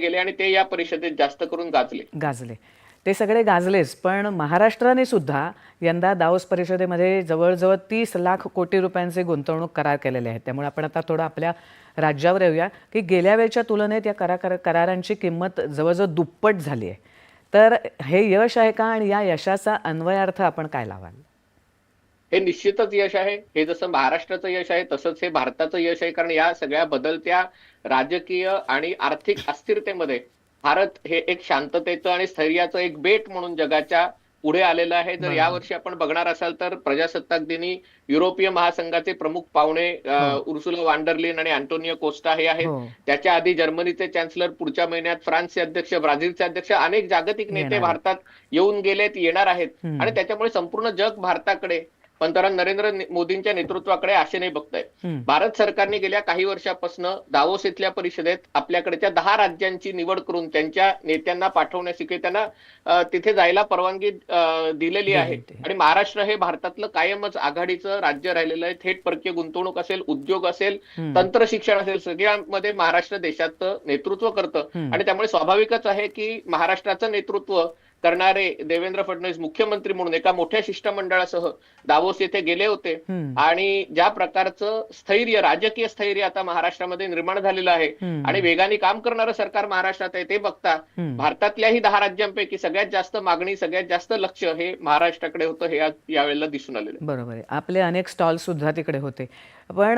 गेले आणि ते या परिषदेत जास्त करून गाजले. गाजले. ते सगळे गाजलेच पण महाराष्ट्राने सुद्धा यंदा दावोस परिषदेमध्ये जवळजवळ तीस लाख कोटी रुपयांचे गुंतवणूक करार केलेले आहेत. त्यामुळे आपण आता थोडं आपल्या राज्यावर येऊया की गेल्या वेळच्या तुलनेत या करा करा- करारांची किंमत जवळजवळ दुप्पट झाली आहे. तर हे यश आहे का आणि या यशाचा अन्वयार्थ आपण काय लावाल? हे निश्चितच यश आहे हे जसं महाराष्ट्राचं यश आहे तसंच हे भारताचं यश आहे कारण या सगळ्या बदलत्या राजकीय आणि आर्थिक अस्थिरतेमध्ये भारत हे एक शांततेचं आणि स्थैर्याचं एक बेट म्हणून जगाच्या पुढे आलेलं आहे जर. यावर्षी आपण बघणार असाल तर प्रजासत्ताक दिनी युरोपीय महासंघाचे प्रमुख पाहुणे हो. उर्सुला वांडरलिन आणि अँटोनियो कोस्टा हे आहेत हो त्याच्या आधी जर्मनीचे चान्सलर पुढच्या महिन्यात फ्रान्सचे अध्यक्ष ब्राझीलचे अध्यक्ष अनेक जागतिक नेते. भारतात येऊन गेलेत येणार आहेत. आणि त्याच्यामुळे संपूर्ण जग भारताकडे पंतप्रधान नरेंद्र मोदींच्या नेतृत्वाकडे आशेने बघतंय. भारत सरकारने गेल्या काही वर्षापासून दावोस इथल्या परिषदेत आपल्याकडच्या दहा राज्यांची निवड करून त्यांच्या नेत्यांना पाठवण्याची किंवा त्यांना तिथे जायला परवानगी दिलेली आहे. आणि महाराष्ट्र हे भारतातलं कायमच आघाडीचं राज्य राहिलेलं आहे थेट परकीय गुंतवणूक असेल उद्योग असेल. तंत्र शिक्षण असेल सगळ्यांमध्ये महाराष्ट्र देशाचं नेतृत्व करतं. आणि त्यामुळे स्वाभाविकच आहे की महाराष्ट्राचं नेतृत्व करणारे देवेंद्र फडणवीस मुख्यमंत्री म्हणून एका मोठ्या शिष्टमंडळासह दावोस येथे गेले होते. आणि ज्या प्रकारचं स्थैर्य राजकीय स्थैर्य आता महाराष्ट्रामध्ये निर्माण झालेलं आहे. आणि वेगाने काम करणारं सरकार महाराष्ट्रात आहे ते बघता. भारतातल्याही दहा राज्यांपैकी सगळ्यात जास्त मागणी सगळ्यात जास्त लक्ष हे महाराष्ट्राकडे होतं हे आज यावेळेला दिसून आलेलं आहे. बरोबर आहे आपले अनेक स्टॉल सुद्धा तिकडे होते पण